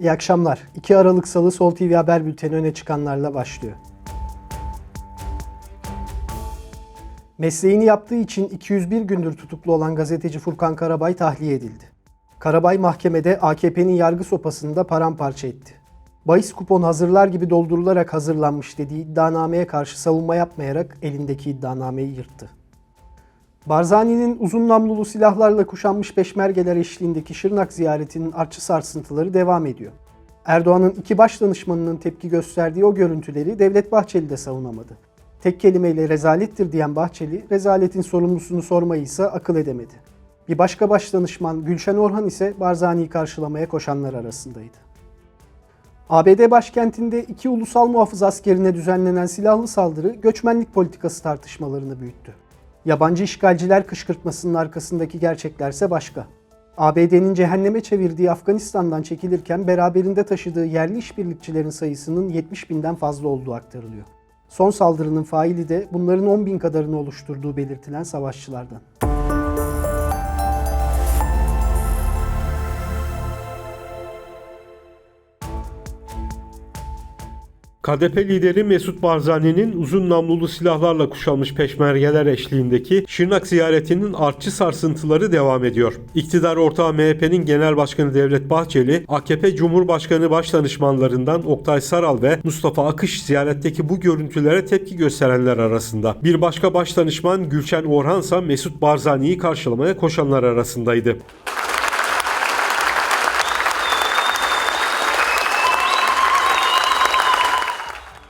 İyi akşamlar. 2 Aralık Salı Sol TV Haber Bülteni öne çıkanlarla başlıyor. Mesleğini yaptığı için 201 gündür tutuklu olan gazeteci Furkan Karabay tahliye edildi. Karabay mahkemede AKP'nin yargı sopasını da paramparça etti. Bahis kupon hazırlar gibi doldurularak hazırlanmış dediği iddianameye karşı savunma yapmayarak elindeki iddianameyi yırttı. Barzani'nin uzun namlulu silahlarla kuşanmış peşmergeler eşliğindeki Şırnak ziyaretinin artçı sarsıntıları devam ediyor. Erdoğan'ın iki baş danışmanının tepki gösterdiği o görüntüleri Devlet Bahçeli de savunamadı. Tek kelimeyle rezalettir diyen Bahçeli, rezaletin sorumlusunu sormayı ise akıl edemedi. Bir başka baş danışman Gülşen Orhan ise Barzani'yi karşılamaya koşanlar arasındaydı. ABD başkentinde iki ulusal muhafız askerine düzenlenen silahlı saldırı göçmenlik politikası tartışmalarını büyüttü. Yabancı işgalciler kışkırtmasının arkasındaki gerçeklerse başka. ABD'nin cehenneme çevirdiği Afganistan'dan çekilirken beraberinde taşıdığı yerli işbirlikçilerin sayısının 70 binden fazla olduğu aktarılıyor. Son saldırının faili de bunların 10 bin kadarını oluşturduğu belirtilen savaşçılardan. KDP lideri Mesut Barzani'nin uzun namlulu silahlarla kuşanmış peşmergeler eşliğindeki Şırnak ziyaretinin artçı sarsıntıları devam ediyor. İktidar ortağı MHP'nin Genel Başkanı Devlet Bahçeli, AKP Cumhurbaşkanı Başdanışmanlarından Oktay Saral ve Mustafa Akış ziyaretteki bu görüntülere tepki gösterenler arasında. Bir başka başdanışman Gülşen Orhan ise Mesut Barzani'yi karşılamaya koşanlar arasındaydı.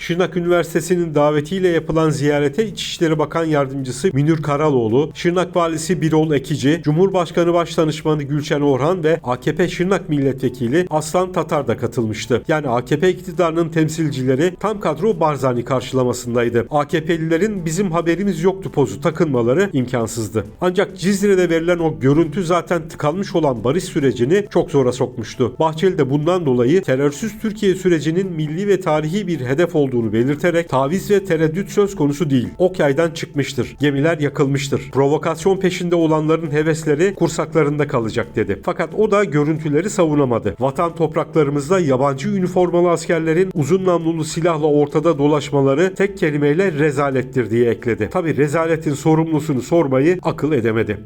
Şırnak Üniversitesi'nin davetiyle yapılan ziyarete İçişleri Bakan Yardımcısı Münir Karaloğlu, Şırnak Valisi Birol Ekici, Cumhurbaşkanı Başdanışmanı Gülşen Orhan ve AKP Şırnak Milletvekili Aslan Tatar da katılmıştı. Yani AKP iktidarının temsilcileri tam kadro Barzani karşılamasındaydı. AKP'lilerin bizim haberimiz yoktu pozu takınmaları imkansızdı. Ancak Cizre'de verilen o görüntü zaten tıkanmış olan barış sürecini çok zora sokmuştu. Bahçeli de bundan dolayı terörsüz Türkiye sürecinin milli ve tarihi bir hedef olduğunu belirterek taviz ve tereddüt söz konusu değil. Ok yaydan çıkmıştır. Gemiler yakılmıştır. Provokasyon peşinde olanların hevesleri kursaklarında kalacak dedi. Fakat o da görüntüleri savunamadı. Vatan topraklarımızda yabancı üniformalı askerlerin uzun namlulu silahla ortada dolaşmaları tek kelimeyle rezalettir diye ekledi. Tabi rezaletin sorumlusunu sormayı akıl edemedi.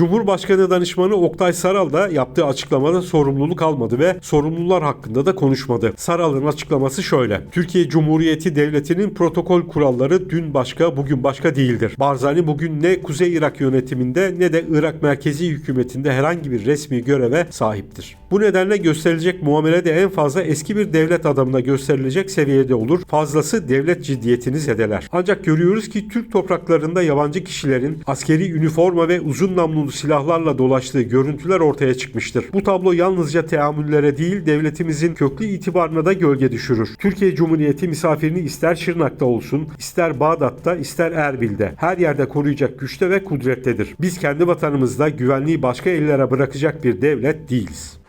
Cumhurbaşkanı danışmanı Oktay Saral da yaptığı açıklamada sorumluluk almadı ve sorumlular hakkında da konuşmadı. Saral'ın açıklaması şöyle. Türkiye Cumhuriyeti Devleti'nin protokol kuralları dün başka, bugün başka değildir. Barzani bugün ne Kuzey Irak yönetiminde ne de Irak merkezi hükümetinde herhangi bir resmi göreve sahiptir. Bu nedenle gösterilecek muamele de en fazla eski bir devlet adamına gösterilecek seviyede olur. Fazlası devlet ciddiyetini zedeler. Ancak görüyoruz ki Türk topraklarında yabancı kişilerin askeri üniforma ve uzun namlulu silahlarla dolaştığı görüntüler ortaya çıkmıştır. Bu tablo yalnızca teamüllere değil devletimizin köklü itibarına da gölge düşürür. Türkiye Cumhuriyeti misafirini ister Şırnak'ta olsun, ister Bağdat'ta, ister Erbil'de her yerde koruyacak güçte ve kudrettedir. Biz kendi vatanımızda güvenliği başka ellere bırakacak bir devlet değiliz.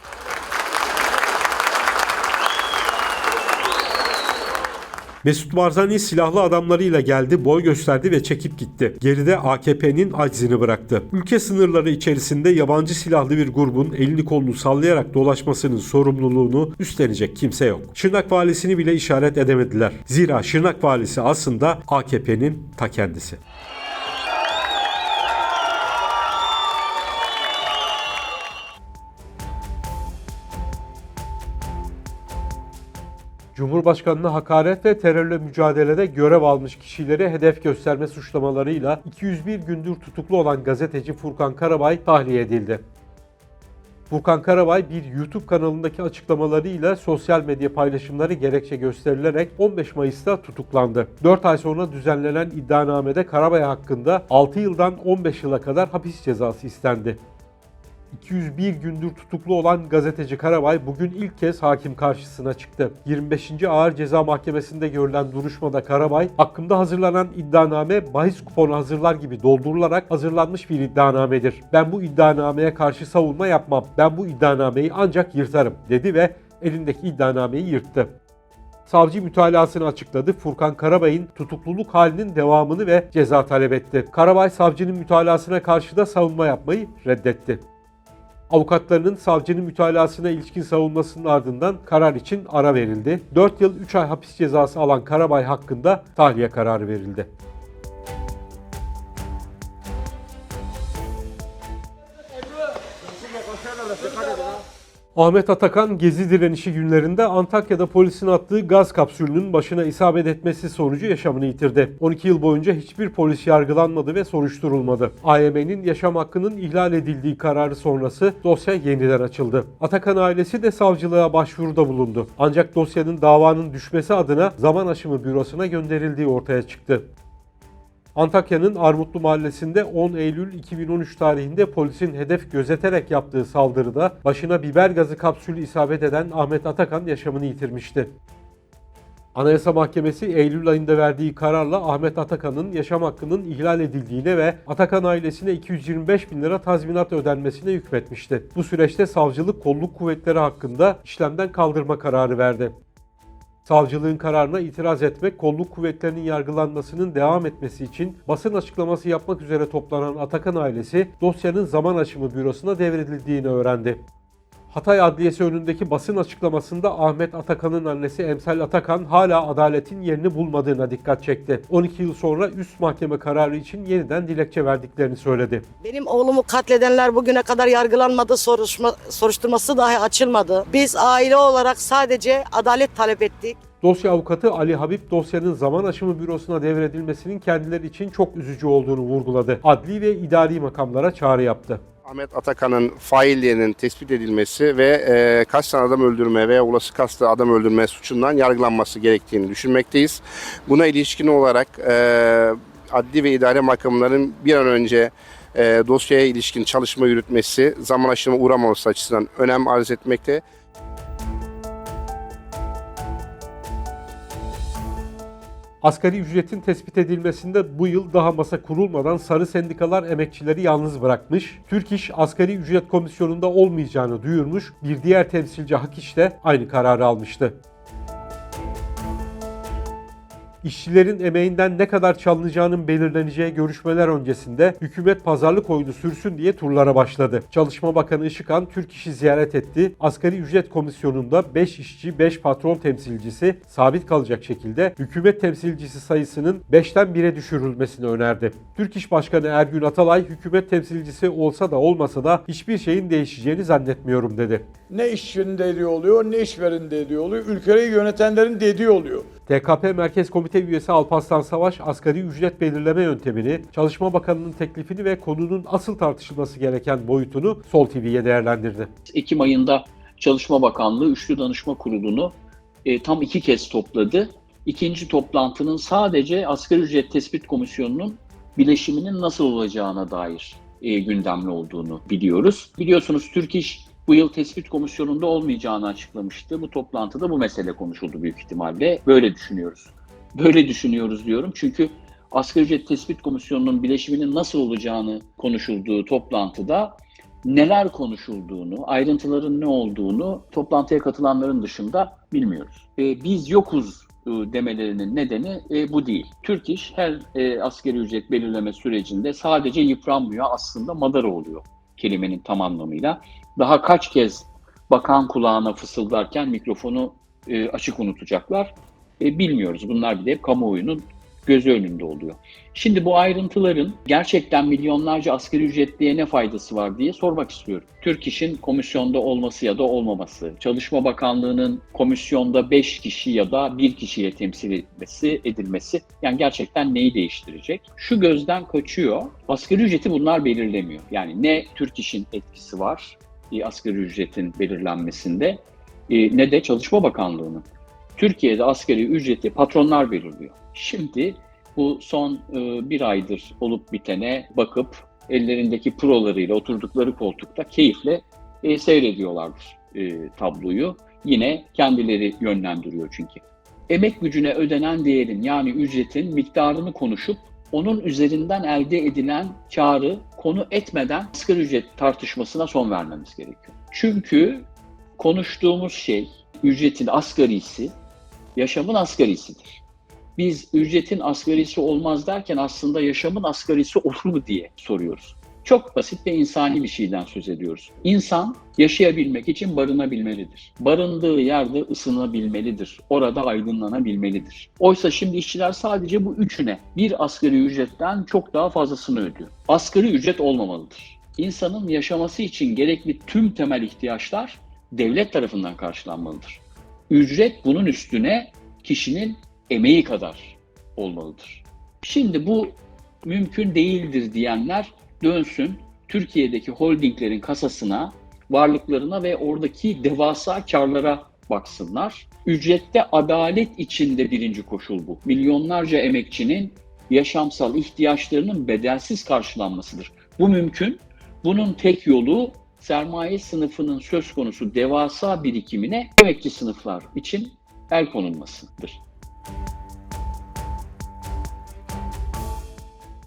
Mesut Barzani silahlı adamlarıyla geldi, boy gösterdi ve çekip gitti. Geride AKP'nin aczini bıraktı. Ülke sınırları içerisinde yabancı silahlı bir grubun elini kolunu sallayarak dolaşmasının sorumluluğunu üstlenecek kimse yok. Şırnak valisini bile işaret edemediler. Zira Şırnak valisi aslında AKP'nin ta kendisi. Cumhurbaşkanına hakaret ve terörle mücadelede görev almış kişileri hedef gösterme suçlamalarıyla 201 gündür tutuklu olan gazeteci Furkan Karabay tahliye edildi. Furkan Karabay bir YouTube kanalındaki açıklamalarıyla sosyal medya paylaşımları gerekçe gösterilerek 15 Mayıs'ta tutuklandı. 4 ay sonra düzenlenen iddianamede Karabay hakkında 6 yıldan 15 yıla kadar hapis cezası istendi. 201 gündür tutuklu olan gazeteci Karabay bugün ilk kez hakim karşısına çıktı. 25. Ağır Ceza Mahkemesi'nde görülen duruşmada Karabay, hakkında hazırlanan iddianame bahis kuponu hazırlar gibi doldurularak hazırlanmış bir iddianamedir. Ben bu iddianameye karşı savunma yapmam. Ben bu iddianameyi ancak yırtarım dedi ve elindeki iddianameyi yırttı. Savcı mütalasını açıkladı. Furkan Karabay'ın tutukluluk halinin devamını ve ceza talep etti. Karabay savcının mütalasına karşı da savunma yapmayı reddetti. Avukatlarının savcının mütalasına ilişkin savunmasının ardından karar için ara verildi. 4 yıl 3 ay hapis cezası alan Karabay hakkında tahliye kararı verildi. Ahmet Atakan gezi direnişi günlerinde Antakya'da polisin attığı gaz kapsülünün başına isabet etmesi sonucu yaşamını yitirdi. 12 yıl boyunca hiçbir polis yargılanmadı ve soruşturulmadı. AYM'nin yaşam hakkının ihlal edildiği kararı sonrası dosya yeniden açıldı. Atakan ailesi de savcılığa başvuruda bulundu. Ancak dosyanın davanın düşmesi adına zaman aşımı bürosuna gönderildiği ortaya çıktı. Antakya'nın Armutlu Mahallesi'nde 10 Eylül 2013 tarihinde polisin hedef gözeterek yaptığı saldırıda başına biber gazı kapsülü isabet eden Ahmet Atakan yaşamını yitirmişti. Anayasa Mahkemesi Eylül ayında verdiği kararla Ahmet Atakan'ın yaşam hakkının ihlal edildiğine ve Atakan ailesine 225 bin lira tazminat ödenmesine hükmetmişti. Bu süreçte savcılık kolluk kuvvetleri hakkında işlemden kaldırma kararı verdi. Savcılığın kararına itiraz etmek, kolluk kuvvetlerinin yargılanmasının devam etmesi için basın açıklaması yapmak üzere toplanan Atakan ailesi dosyanın zaman aşımı bürosuna devredildiğini öğrendi. Hatay Adliyesi önündeki basın açıklamasında Ahmet Atakan'ın annesi Emsal Atakan hala adaletin yerini bulmadığına dikkat çekti. 12 yıl sonra üst mahkeme kararı için yeniden dilekçe verdiklerini söyledi. Benim oğlumu katledenler bugüne kadar yargılanmadı, soruşma, soruşturması dahi açılmadı. Biz aile olarak sadece adalet talep ettik. Dosya avukatı Ali Habib dosyanın zaman aşımı bürosuna devredilmesinin kendileri için çok üzücü olduğunu vurguladı. Adli ve idari makamlara çağrı yaptı. Ahmet Atakan'ın faillerinin tespit edilmesi ve e, kaç tane adam öldürme veya olası kastı adam öldürme suçundan yargılanması gerektiğini düşünmekteyiz. Buna ilişkin olarak e, adli ve idare makamların bir an önce e, dosyaya ilişkin çalışma yürütmesi zaman aşımı uğramaması açısından önem arz etmekte. Asgari ücretin tespit edilmesinde bu yıl daha masa kurulmadan sarı sendikalar emekçileri yalnız bırakmış. Türk İş Asgari Ücret Komisyonu'nda olmayacağını duyurmuş. Bir diğer temsilci Hak İş de aynı kararı almıştı. İşçilerin emeğinden ne kadar çalınacağının belirleneceği görüşmeler öncesinde hükümet pazarlık oyunu sürsün diye turlara başladı. Çalışma Bakanı Işıkhan Türk İş'i ziyaret etti. Asgari ücret komisyonunda 5 işçi 5 patron temsilcisi sabit kalacak şekilde hükümet temsilcisi sayısının 5'ten 1'e düşürülmesini önerdi. Türk İş Başkanı Ergün Atalay hükümet temsilcisi olsa da olmasa da hiçbir şeyin değişeceğini zannetmiyorum dedi. Ne işçinin dediği oluyor, ne işverenin dediği oluyor, ülkeyi yönetenlerin dediği oluyor. TKP Merkez Komite Üyesi Alparslan Savaş, asgari ücret belirleme yöntemini, Çalışma Bakanı'nın teklifini ve konunun asıl tartışılması gereken boyutunu Sol TV'ye değerlendirdi. Ekim ayında Çalışma Bakanlığı Üçlü Danışma Kurulu'nu e, tam iki kez topladı. İkinci toplantının sadece Asgari Ücret Tespit Komisyonu'nun bileşiminin nasıl olacağına dair e, gündemli olduğunu biliyoruz. Biliyorsunuz Türk İş bu yıl tespit komisyonunda olmayacağını açıklamıştı. Bu toplantıda bu mesele konuşuldu büyük ihtimalle. Böyle düşünüyoruz. Böyle düşünüyoruz diyorum çünkü Asgari Ücret Tespit Komisyonu'nun bileşiminin nasıl olacağını konuşulduğu toplantıda neler konuşulduğunu, ayrıntıların ne olduğunu toplantıya katılanların dışında bilmiyoruz. E, biz yokuz e, demelerinin nedeni e, bu değil. Türk İş her e, asgari ücret belirleme sürecinde sadece yıpranmıyor aslında madara oluyor kelimenin tam anlamıyla. Daha kaç kez bakan kulağına fısıldarken mikrofonu e, açık unutacaklar e, bilmiyoruz. Bunlar bir de hep kamuoyunun gözü önünde oluyor. Şimdi bu ayrıntıların gerçekten milyonlarca asgari ücretliye ne faydası var diye sormak istiyorum. Türk İş'in komisyonda olması ya da olmaması, Çalışma Bakanlığı'nın komisyonda 5 kişi ya da 1 kişiyle temsil edilmesi, edilmesi yani gerçekten neyi değiştirecek? Şu gözden kaçıyor. Asgari ücreti bunlar belirlemiyor. Yani ne Türk İş'in etkisi var e, asgari ücretin belirlenmesinde e, ne de Çalışma Bakanlığı'nın. Türkiye'de asgari ücreti patronlar belirliyor. Şimdi bu son e, bir aydır olup bitene bakıp ellerindeki prolarıyla oturdukları koltukta keyifle e, seyrediyorlardır e, tabloyu. Yine kendileri yönlendiriyor çünkü. Emek gücüne ödenen değerin yani ücretin miktarını konuşup onun üzerinden elde edilen karı konu etmeden asgari ücret tartışmasına son vermemiz gerekiyor. Çünkü konuştuğumuz şey ücretin asgarisi yaşamın asgarisidir. Biz ücretin asgarisi olmaz derken aslında yaşamın asgarisi olur mu diye soruyoruz. Çok basit ve insani bir şeyden söz ediyoruz. İnsan yaşayabilmek için barınabilmelidir. Barındığı yerde ısınabilmelidir. Orada aydınlanabilmelidir. Oysa şimdi işçiler sadece bu üçüne bir asgari ücretten çok daha fazlasını ödüyor. Asgari ücret olmamalıdır. İnsanın yaşaması için gerekli tüm temel ihtiyaçlar devlet tarafından karşılanmalıdır. Ücret bunun üstüne kişinin emeği kadar olmalıdır. Şimdi bu mümkün değildir diyenler dönsün Türkiye'deki holdinglerin kasasına, varlıklarına ve oradaki devasa karlara baksınlar. Ücrette adalet içinde birinci koşul bu. Milyonlarca emekçinin yaşamsal ihtiyaçlarının bedelsiz karşılanmasıdır. Bu mümkün. Bunun tek yolu sermaye sınıfının söz konusu devasa birikimine emekçi sınıflar için el konulmasıdır.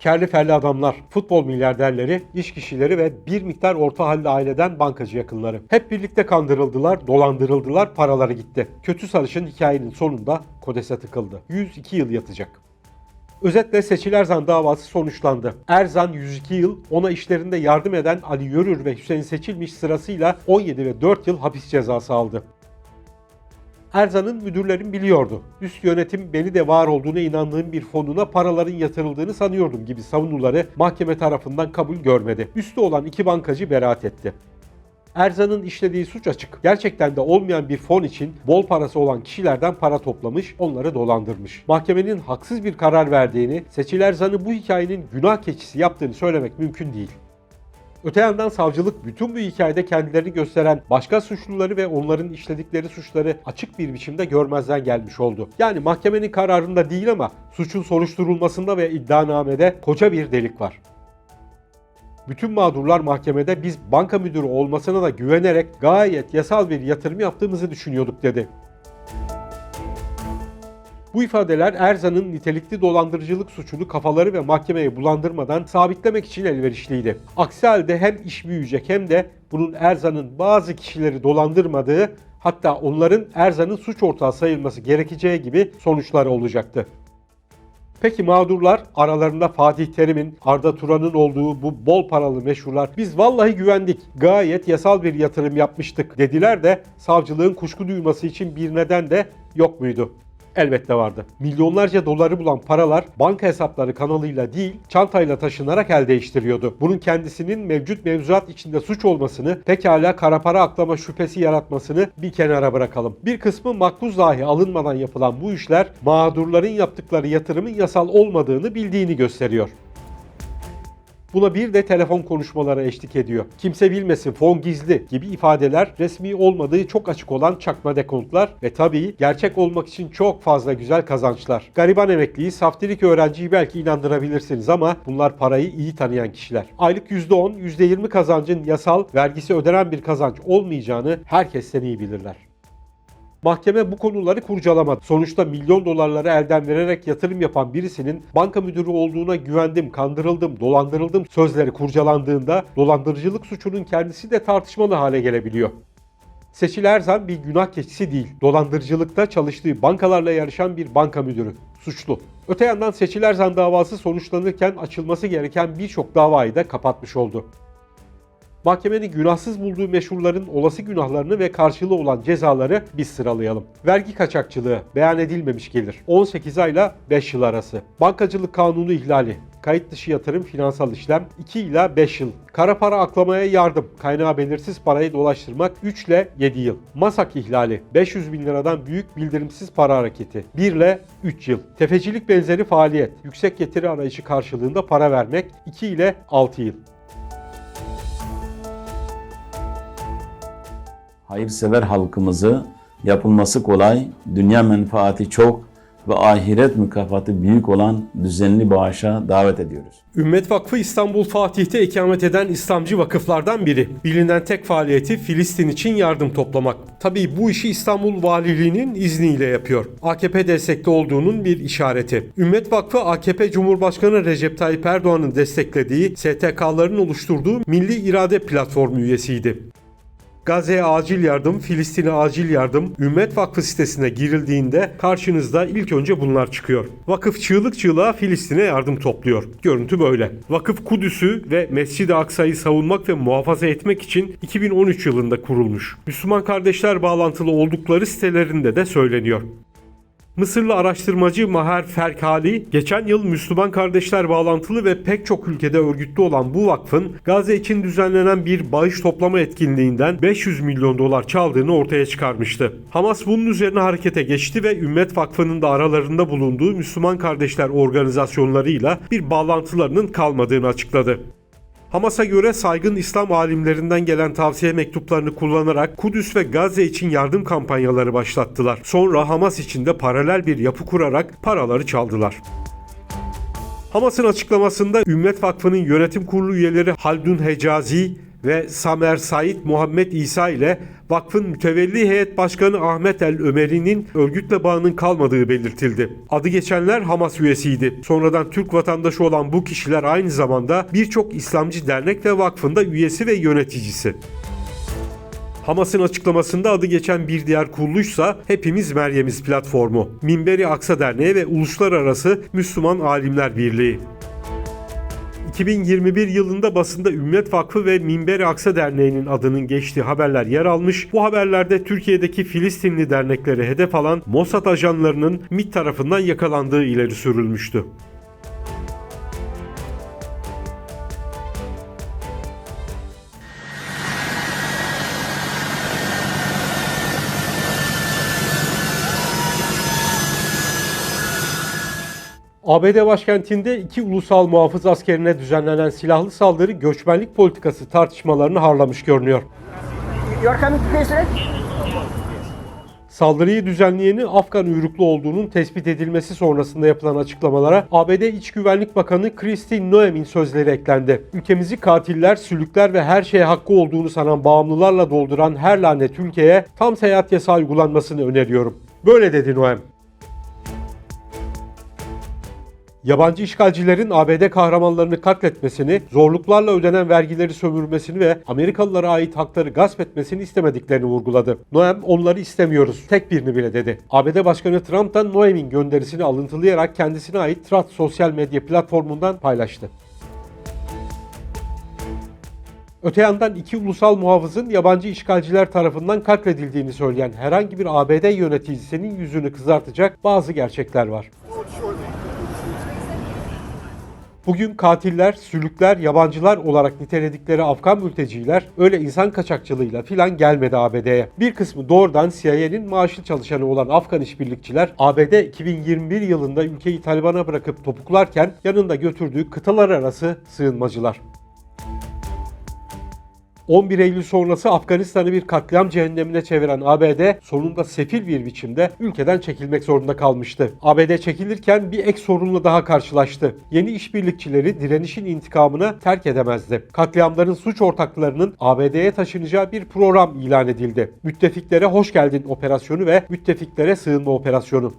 Kerli felli adamlar, futbol milyarderleri, iş kişileri ve bir miktar orta halli aileden bankacı yakınları. Hep birlikte kandırıldılar, dolandırıldılar, paraları gitti. Kötü sarışın hikayenin sonunda kodese tıkıldı. 102 yıl yatacak. Özetle Seçil Erzan davası sonuçlandı. Erzan 102 yıl, ona işlerinde yardım eden Ali Yörür ve Hüseyin Seçilmiş sırasıyla 17 ve 4 yıl hapis cezası aldı. Erzan'ın müdürlerim biliyordu. Üst yönetim beni de var olduğuna inandığım bir fonuna paraların yatırıldığını sanıyordum gibi savunuları mahkeme tarafından kabul görmedi. Üstü olan iki bankacı beraat etti. Erzan'ın işlediği suç açık. Gerçekten de olmayan bir fon için bol parası olan kişilerden para toplamış, onları dolandırmış. Mahkemenin haksız bir karar verdiğini, Seçil Erzan'ı bu hikayenin günah keçisi yaptığını söylemek mümkün değil. Öte yandan savcılık bütün bu hikayede kendilerini gösteren başka suçluları ve onların işledikleri suçları açık bir biçimde görmezden gelmiş oldu. Yani mahkemenin kararında değil ama suçun soruşturulmasında ve iddianamede koca bir delik var. Bütün mağdurlar mahkemede biz banka müdürü olmasına da güvenerek gayet yasal bir yatırım yaptığımızı düşünüyorduk dedi. Bu ifadeler Erzan'ın nitelikli dolandırıcılık suçunu kafaları ve mahkemeye bulandırmadan sabitlemek için elverişliydi. Aksi halde hem iş büyüyecek hem de bunun Erzan'ın bazı kişileri dolandırmadığı hatta onların Erzan'ın suç ortağı sayılması gerekeceği gibi sonuçları olacaktı. Peki mağdurlar aralarında Fatih Terim'in, Arda Turan'ın olduğu bu bol paralı meşhurlar biz vallahi güvendik, gayet yasal bir yatırım yapmıştık dediler de savcılığın kuşku duyması için bir neden de yok muydu? Elbette vardı. Milyonlarca doları bulan paralar banka hesapları kanalıyla değil, çantayla taşınarak el değiştiriyordu. Bunun kendisinin mevcut mevzuat içinde suç olmasını, pekala kara para aklama şüphesi yaratmasını bir kenara bırakalım. Bir kısmı makbuz dahi alınmadan yapılan bu işler mağdurların yaptıkları yatırımın yasal olmadığını bildiğini gösteriyor. Buna bir de telefon konuşmaları eşlik ediyor. Kimse bilmesin fon gizli gibi ifadeler resmi olmadığı çok açık olan çakma dekontlar ve tabii gerçek olmak için çok fazla güzel kazançlar. Gariban emekliyi, saftirik öğrenciyi belki inandırabilirsiniz ama bunlar parayı iyi tanıyan kişiler. Aylık %10, %20 kazancın yasal, vergisi ödenen bir kazanç olmayacağını herkesten iyi bilirler. Mahkeme bu konuları kurcalamadı. Sonuçta milyon dolarları elden vererek yatırım yapan birisinin banka müdürü olduğuna güvendim, kandırıldım, dolandırıldım sözleri kurcalandığında dolandırıcılık suçunun kendisi de tartışmalı hale gelebiliyor. Seçil Erzan bir günah keçisi değil. Dolandırıcılıkta çalıştığı bankalarla yarışan bir banka müdürü. Suçlu. Öte yandan Seçil Erzan davası sonuçlanırken açılması gereken birçok davayı da kapatmış oldu. Mahkemenin günahsız bulduğu meşhurların olası günahlarını ve karşılığı olan cezaları biz sıralayalım. Vergi kaçakçılığı beyan edilmemiş gelir. 18 ayla 5 yıl arası. Bankacılık kanunu ihlali. Kayıt dışı yatırım finansal işlem 2 ila 5 yıl. Kara para aklamaya yardım. Kaynağı belirsiz parayı dolaştırmak 3 ile 7 yıl. Masak ihlali 500 bin liradan büyük bildirimsiz para hareketi 1 ile 3 yıl. Tefecilik benzeri faaliyet. Yüksek getiri arayışı karşılığında para vermek 2 ile 6 yıl. Hayırsever halkımızı yapılması kolay, dünya menfaati çok ve ahiret mükafatı büyük olan düzenli bağışa davet ediyoruz. Ümmet Vakfı İstanbul Fatih'te ikamet eden İslamcı vakıflardan biri. Bilinen tek faaliyeti Filistin için yardım toplamak. Tabii bu işi İstanbul Valiliği'nin izniyle yapıyor. AKP destekli olduğunun bir işareti. Ümmet Vakfı AKP Cumhurbaşkanı Recep Tayyip Erdoğan'ın desteklediği STK'ların oluşturduğu Milli İrade Platformu üyesiydi. Gazze'ye acil yardım, Filistin'e acil yardım, Ümmet Vakfı sitesine girildiğinde karşınızda ilk önce bunlar çıkıyor. Vakıf çığlık çığlığa Filistin'e yardım topluyor. Görüntü böyle. Vakıf Kudüs'ü ve Mescid-i Aksa'yı savunmak ve muhafaza etmek için 2013 yılında kurulmuş. Müslüman kardeşler bağlantılı oldukları sitelerinde de söyleniyor. Mısırlı araştırmacı Maher Ferkali, geçen yıl Müslüman kardeşler bağlantılı ve pek çok ülkede örgütlü olan bu vakfın Gazze için düzenlenen bir bağış toplama etkinliğinden 500 milyon dolar çaldığını ortaya çıkarmıştı. Hamas bunun üzerine harekete geçti ve Ümmet Vakfı'nın da aralarında bulunduğu Müslüman kardeşler organizasyonlarıyla bir bağlantılarının kalmadığını açıkladı. Hamas'a göre saygın İslam alimlerinden gelen tavsiye mektuplarını kullanarak Kudüs ve Gazze için yardım kampanyaları başlattılar. Sonra Hamas için de paralel bir yapı kurarak paraları çaldılar. Hamas'ın açıklamasında Ümmet Vakfı'nın yönetim kurulu üyeleri Haldun Hecazi ve Samer Said Muhammed İsa ile vakfın mütevelli heyet başkanı Ahmet El Ömeri'nin örgütle bağının kalmadığı belirtildi. Adı geçenler Hamas üyesiydi. Sonradan Türk vatandaşı olan bu kişiler aynı zamanda birçok İslamcı dernek ve vakfında üyesi ve yöneticisi. Hamas'ın açıklamasında adı geçen bir diğer kuruluşsa Hepimiz Meryem'iz platformu, Minberi Aksa Derneği ve Uluslararası Müslüman Alimler Birliği. 2021 yılında basında Ümmet Vakfı ve Minberi Aksa Derneği'nin adının geçtiği haberler yer almış. Bu haberlerde Türkiye'deki Filistinli dernekleri hedef alan Mossad ajanlarının MİT tarafından yakalandığı ileri sürülmüştü. ABD başkentinde iki ulusal muhafız askerine düzenlenen silahlı saldırı göçmenlik politikası tartışmalarını harlamış görünüyor. Saldırıyı düzenleyenin Afgan uyruklu olduğunun tespit edilmesi sonrasında yapılan açıklamalara ABD İç Güvenlik Bakanı Christine Noem'in sözleri eklendi. Ülkemizi katiller, sülükler ve her şeye hakkı olduğunu sanan bağımlılarla dolduran her lanet ülkeye tam seyahat yasağı uygulanmasını öneriyorum. Böyle dedi Noem. Yabancı işgalcilerin ABD kahramanlarını katletmesini, zorluklarla ödenen vergileri sömürmesini ve Amerikalılara ait hakları gasp etmesini istemediklerini vurguladı. Noem onları istemiyoruz, tek birini bile dedi. ABD Başkanı Trump da Noem'in gönderisini alıntılayarak kendisine ait Truth sosyal medya platformundan paylaştı. Öte yandan iki ulusal muhafızın yabancı işgalciler tarafından katledildiğini söyleyen herhangi bir ABD yöneticisinin yüzünü kızartacak bazı gerçekler var. Bugün katiller, sülükler, yabancılar olarak niteledikleri Afgan mülteciler öyle insan kaçakçılığıyla filan gelmedi ABD'ye. Bir kısmı doğrudan CIA'nin maaşlı çalışanı olan Afgan işbirlikçiler ABD 2021 yılında ülkeyi Taliban'a bırakıp topuklarken yanında götürdüğü kıtalar arası sığınmacılar. 11 Eylül sonrası Afganistan'ı bir katliam cehennemine çeviren ABD sonunda sefil bir biçimde ülkeden çekilmek zorunda kalmıştı. ABD çekilirken bir ek sorunla daha karşılaştı. Yeni işbirlikçileri direnişin intikamını terk edemezdi. Katliamların suç ortaklarının ABD'ye taşınacağı bir program ilan edildi. Müttefiklere hoş geldin operasyonu ve müttefiklere sığınma operasyonu.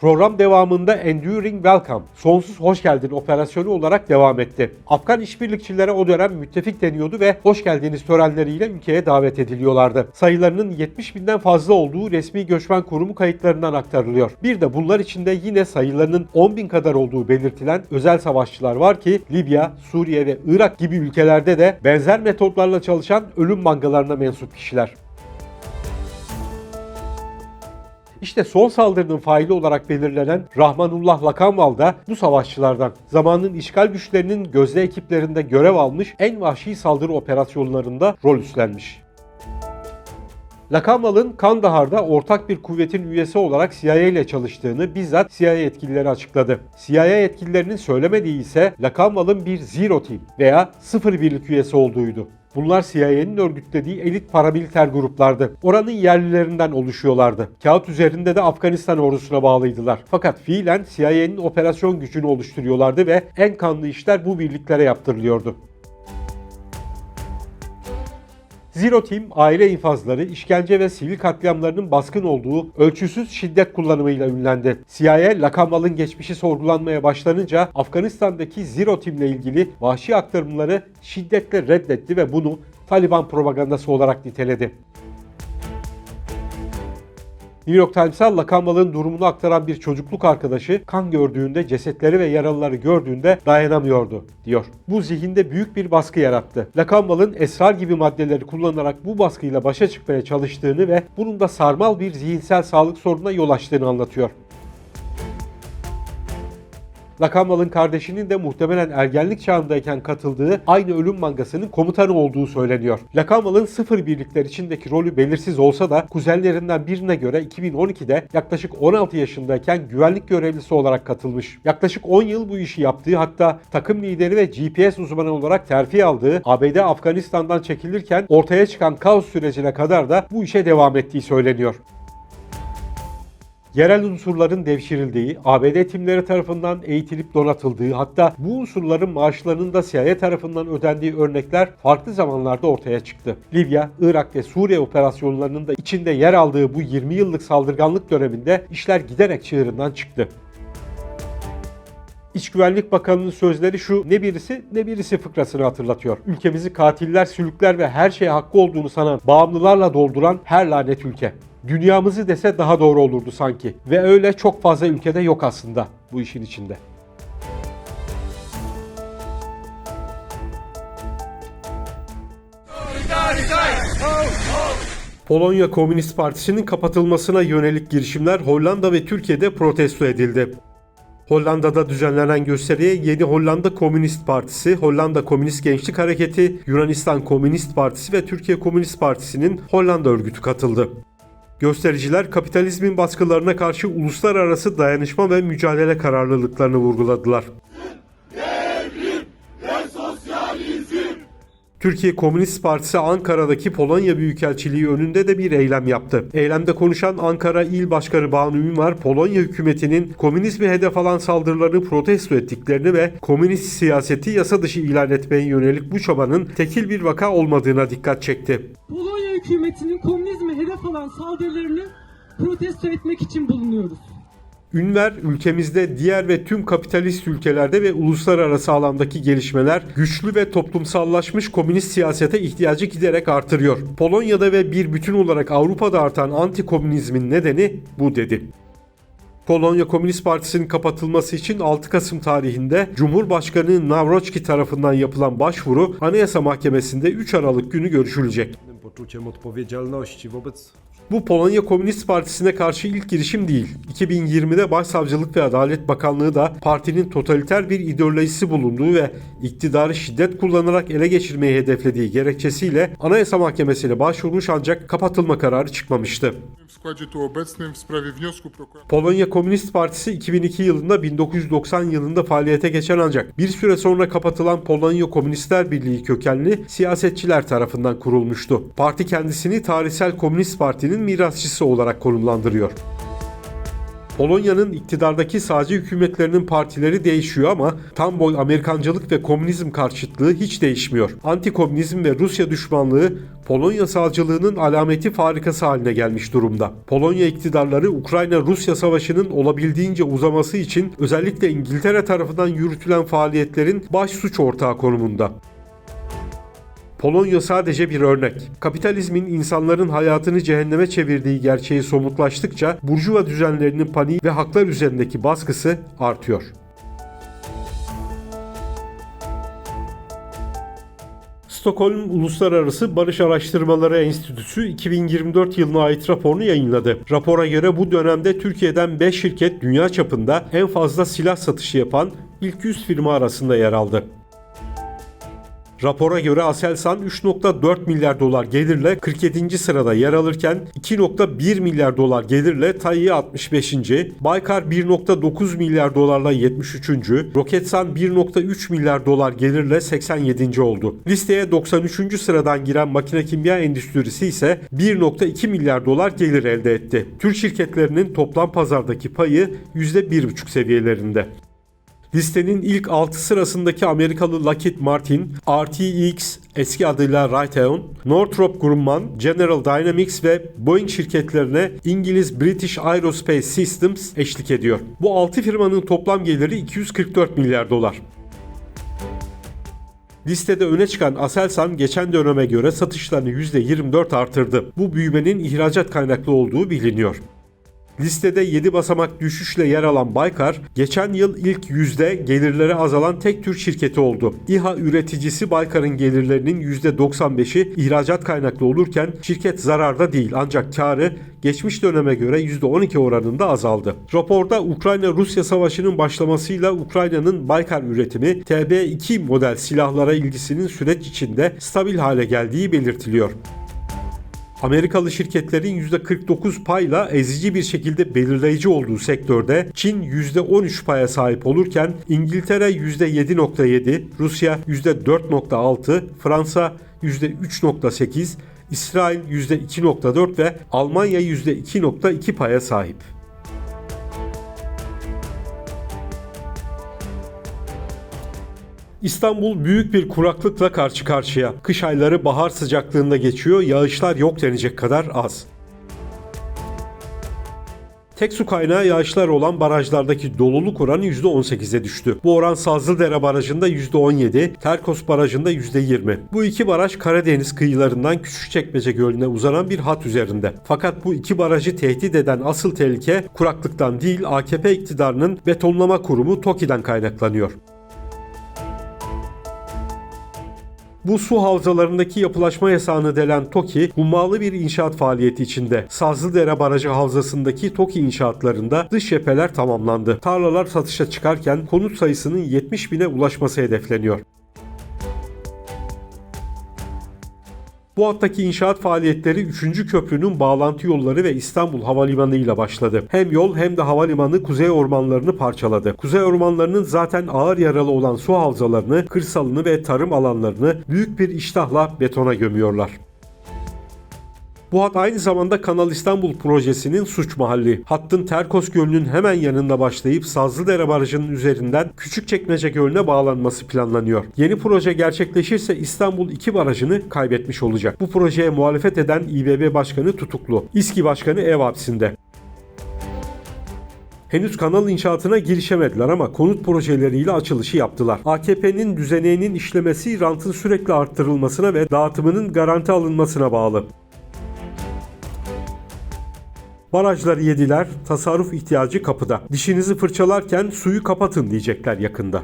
Program devamında Enduring Welcome, sonsuz hoş geldin operasyonu olarak devam etti. Afgan işbirlikçilere o dönem müttefik deniyordu ve hoş geldiniz törenleriyle ülkeye davet ediliyorlardı. Sayılarının 70 binden fazla olduğu resmi göçmen kurumu kayıtlarından aktarılıyor. Bir de bunlar içinde yine sayılarının 10 bin kadar olduğu belirtilen özel savaşçılar var ki Libya, Suriye ve Irak gibi ülkelerde de benzer metotlarla çalışan ölüm mangalarına mensup kişiler. İşte son saldırının faili olarak belirlenen Rahmanullah Lakanval da bu savaşçılardan. Zamanın işgal güçlerinin gözde ekiplerinde görev almış en vahşi saldırı operasyonlarında rol üstlenmiş. Lakanval'ın Kandahar'da ortak bir kuvvetin üyesi olarak CIA ile çalıştığını bizzat CIA yetkilileri açıkladı. CIA yetkililerinin söylemediği ise Lakanval'ın bir Zero Team veya sıfır birlik üyesi olduğuydu. Bunlar CIA'nin örgütlediği elit paramiliter gruplardı. Oranın yerlilerinden oluşuyorlardı. Kağıt üzerinde de Afganistan ordusuna bağlıydılar. Fakat fiilen CIA'nin operasyon gücünü oluşturuyorlardı ve en kanlı işler bu birliklere yaptırılıyordu. Zero Team, aile infazları, işkence ve sivil katliamlarının baskın olduğu ölçüsüz şiddet kullanımıyla ünlendi. CIA, Lakambal'ın geçmişi sorgulanmaya başlanınca Afganistan'daki Zero Team ile ilgili vahşi aktarımları şiddetle reddetti ve bunu Taliban propagandası olarak niteledi. New York Times'a Lakambal'ın durumunu aktaran bir çocukluk arkadaşı kan gördüğünde, cesetleri ve yaralıları gördüğünde dayanamıyordu, diyor. Bu zihinde büyük bir baskı yarattı. Lakambal'ın esrar gibi maddeleri kullanarak bu baskıyla başa çıkmaya çalıştığını ve bunun da sarmal bir zihinsel sağlık sorununa yol açtığını anlatıyor. Lakambal'ın kardeşinin de muhtemelen ergenlik çağındayken katıldığı aynı ölüm mangasının komutanı olduğu söyleniyor. Lakambal'ın sıfır birlikler içindeki rolü belirsiz olsa da kuzenlerinden birine göre 2012'de yaklaşık 16 yaşındayken güvenlik görevlisi olarak katılmış. Yaklaşık 10 yıl bu işi yaptığı hatta takım lideri ve GPS uzmanı olarak terfi aldığı ABD Afganistan'dan çekilirken ortaya çıkan kaos sürecine kadar da bu işe devam ettiği söyleniyor yerel unsurların devşirildiği, ABD timleri tarafından eğitilip donatıldığı, hatta bu unsurların maaşlarının da CIA tarafından ödendiği örnekler farklı zamanlarda ortaya çıktı. Libya, Irak ve Suriye operasyonlarının da içinde yer aldığı bu 20 yıllık saldırganlık döneminde işler giderek çığırından çıktı. İç Güvenlik Bakanı'nın sözleri şu ne birisi ne birisi fıkrasını hatırlatıyor. Ülkemizi katiller, sülükler ve her şeye hakkı olduğunu sanan bağımlılarla dolduran her lanet ülke. Dünyamızı dese daha doğru olurdu sanki. Ve öyle çok fazla ülkede yok aslında bu işin içinde. Polonya Komünist Partisi'nin kapatılmasına yönelik girişimler Hollanda ve Türkiye'de protesto edildi. Hollanda'da düzenlenen gösteriye Yeni Hollanda Komünist Partisi, Hollanda Komünist Gençlik Hareketi, Yunanistan Komünist Partisi ve Türkiye Komünist Partisi'nin Hollanda örgütü katıldı. Göstericiler kapitalizmin baskılarına karşı uluslararası dayanışma ve mücadele kararlılıklarını vurguladılar. Türkiye Komünist Partisi Ankara'daki Polonya Büyükelçiliği önünde de bir eylem yaptı. Eylemde konuşan Ankara İl Başkanı Banu Ünvar, Polonya hükümetinin komünizmi hedef alan saldırılarını protesto ettiklerini ve komünist siyaseti yasa dışı ilan etmeye yönelik bu çabanın tekil bir vaka olmadığına dikkat çekti. Polonya hükümetinin komünizme hedef alan saldırılarını protesto etmek için bulunuyoruz. Ünver, ülkemizde diğer ve tüm kapitalist ülkelerde ve uluslararası alandaki gelişmeler güçlü ve toplumsallaşmış komünist siyasete ihtiyacı giderek artırıyor. Polonya'da ve bir bütün olarak Avrupa'da artan anti-komünizmin nedeni bu dedi. Polonya Komünist Partisi'nin kapatılması için 6 Kasım tarihinde Cumhurbaşkanı Nawrocki tarafından yapılan başvuru Anayasa Mahkemesi'nde 3 Aralık günü görüşülecek. Poczuciem odpowiedzialności wobec Bu Polonya Komünist Partisi'ne karşı ilk girişim değil. 2020'de Başsavcılık ve Adalet Bakanlığı da partinin totaliter bir ideolojisi bulunduğu ve iktidarı şiddet kullanarak ele geçirmeyi hedeflediği gerekçesiyle Anayasa Mahkemesi'ne başvurmuş ancak kapatılma kararı çıkmamıştı. Polonya Komünist Partisi 2002 yılında 1990 yılında faaliyete geçen ancak bir süre sonra kapatılan Polonya Komünistler Birliği kökenli siyasetçiler tarafından kurulmuştu. Parti kendisini tarihsel Komünist Parti'nin mirasçısı olarak konumlandırıyor. Polonya'nın iktidardaki sağcı hükümetlerinin partileri değişiyor ama tam boy Amerikancılık ve komünizm karşıtlığı hiç değişmiyor. Antikomünizm ve Rusya düşmanlığı Polonya sağcılığının alameti farikası haline gelmiş durumda. Polonya iktidarları Ukrayna-Rusya savaşının olabildiğince uzaması için özellikle İngiltere tarafından yürütülen faaliyetlerin baş suç ortağı konumunda. Polonya sadece bir örnek. Kapitalizmin insanların hayatını cehenneme çevirdiği gerçeği somutlaştıkça burjuva düzenlerinin paniği ve haklar üzerindeki baskısı artıyor. Stockholm Uluslararası Barış Araştırmaları Enstitüsü 2024 yılına ait raporunu yayınladı. Rapora göre bu dönemde Türkiye'den 5 şirket dünya çapında en fazla silah satışı yapan ilk 100 firma arasında yer aldı. Rapora göre Aselsan 3.4 milyar dolar gelirle 47. sırada yer alırken 2.1 milyar dolar gelirle Tayyi 65. Baykar 1.9 milyar dolarla 73. Roketsan 1.3 milyar dolar gelirle 87. oldu. Listeye 93. sıradan giren makine kimya endüstrisi ise 1.2 milyar dolar gelir elde etti. Türk şirketlerinin toplam pazardaki payı %1.5 seviyelerinde. Listenin ilk 6 sırasındaki Amerikalı Lockheed Martin, RTX eski adıyla Raytheon, Northrop Grumman, General Dynamics ve Boeing şirketlerine İngiliz British Aerospace Systems eşlik ediyor. Bu 6 firmanın toplam geliri 244 milyar dolar. Listede öne çıkan Aselsan geçen döneme göre satışlarını %24 artırdı. Bu büyümenin ihracat kaynaklı olduğu biliniyor. Listede 7 basamak düşüşle yer alan Baykar, geçen yıl ilk yüzde gelirleri azalan tek Türk şirketi oldu. İHA üreticisi Baykar'ın gelirlerinin %95'i ihracat kaynaklı olurken şirket zararda değil ancak karı geçmiş döneme göre %12 oranında azaldı. Raporda Ukrayna-Rusya savaşının başlamasıyla Ukrayna'nın Baykar üretimi TB2 model silahlara ilgisinin süreç içinde stabil hale geldiği belirtiliyor. Amerikalı şirketlerin %49 payla ezici bir şekilde belirleyici olduğu sektörde Çin %13 paya sahip olurken İngiltere %7.7, Rusya %4.6, Fransa %3.8, İsrail %2.4 ve Almanya %2.2 paya sahip. İstanbul büyük bir kuraklıkla karşı karşıya. Kış ayları bahar sıcaklığında geçiyor, yağışlar yok denecek kadar az. Tek su kaynağı yağışlar olan barajlardaki doluluk oranı %18'e düştü. Bu oran Sazlıdere Barajı'nda %17, Terkos Barajı'nda %20. Bu iki baraj Karadeniz kıyılarından Küçükçekmece Gölü'ne uzanan bir hat üzerinde. Fakat bu iki barajı tehdit eden asıl tehlike kuraklıktan değil AKP iktidarının betonlama kurumu TOKİ'den kaynaklanıyor. Bu su havzalarındaki yapılaşma yasağını delen TOKİ, hummalı bir inşaat faaliyeti içinde. Sazlıdere Barajı Havzası'ndaki TOKİ inşaatlarında dış cepheler tamamlandı. Tarlalar satışa çıkarken konut sayısının 70 bine ulaşması hedefleniyor. Bu hattaki inşaat faaliyetleri 3. köprünün bağlantı yolları ve İstanbul Havalimanı ile başladı. Hem yol hem de havalimanı kuzey ormanlarını parçaladı. Kuzey ormanlarının zaten ağır yaralı olan su havzalarını, kırsalını ve tarım alanlarını büyük bir iştahla betona gömüyorlar. Bu hat aynı zamanda Kanal İstanbul projesinin suç mahalli. Hattın Terkos Gölü'nün hemen yanında başlayıp Sazlıdere Barajı'nın üzerinden Küçükçekmece Gölü'ne bağlanması planlanıyor. Yeni proje gerçekleşirse İstanbul 2 barajını kaybetmiş olacak. Bu projeye muhalefet eden İBB Başkanı tutuklu. İSKİ Başkanı ev hapsinde. Henüz kanal inşaatına girişemediler ama konut projeleriyle açılışı yaptılar. AKP'nin düzeneğinin işlemesi rantın sürekli arttırılmasına ve dağıtımının garanti alınmasına bağlı. Barajları yediler, tasarruf ihtiyacı kapıda. Dişinizi fırçalarken suyu kapatın diyecekler yakında.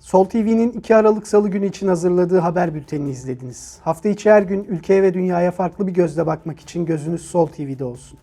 Sol TV'nin 2 Aralık Salı günü için hazırladığı haber bültenini izlediniz. Hafta içi her gün ülkeye ve dünyaya farklı bir gözle bakmak için gözünüz Sol TV'de olsun.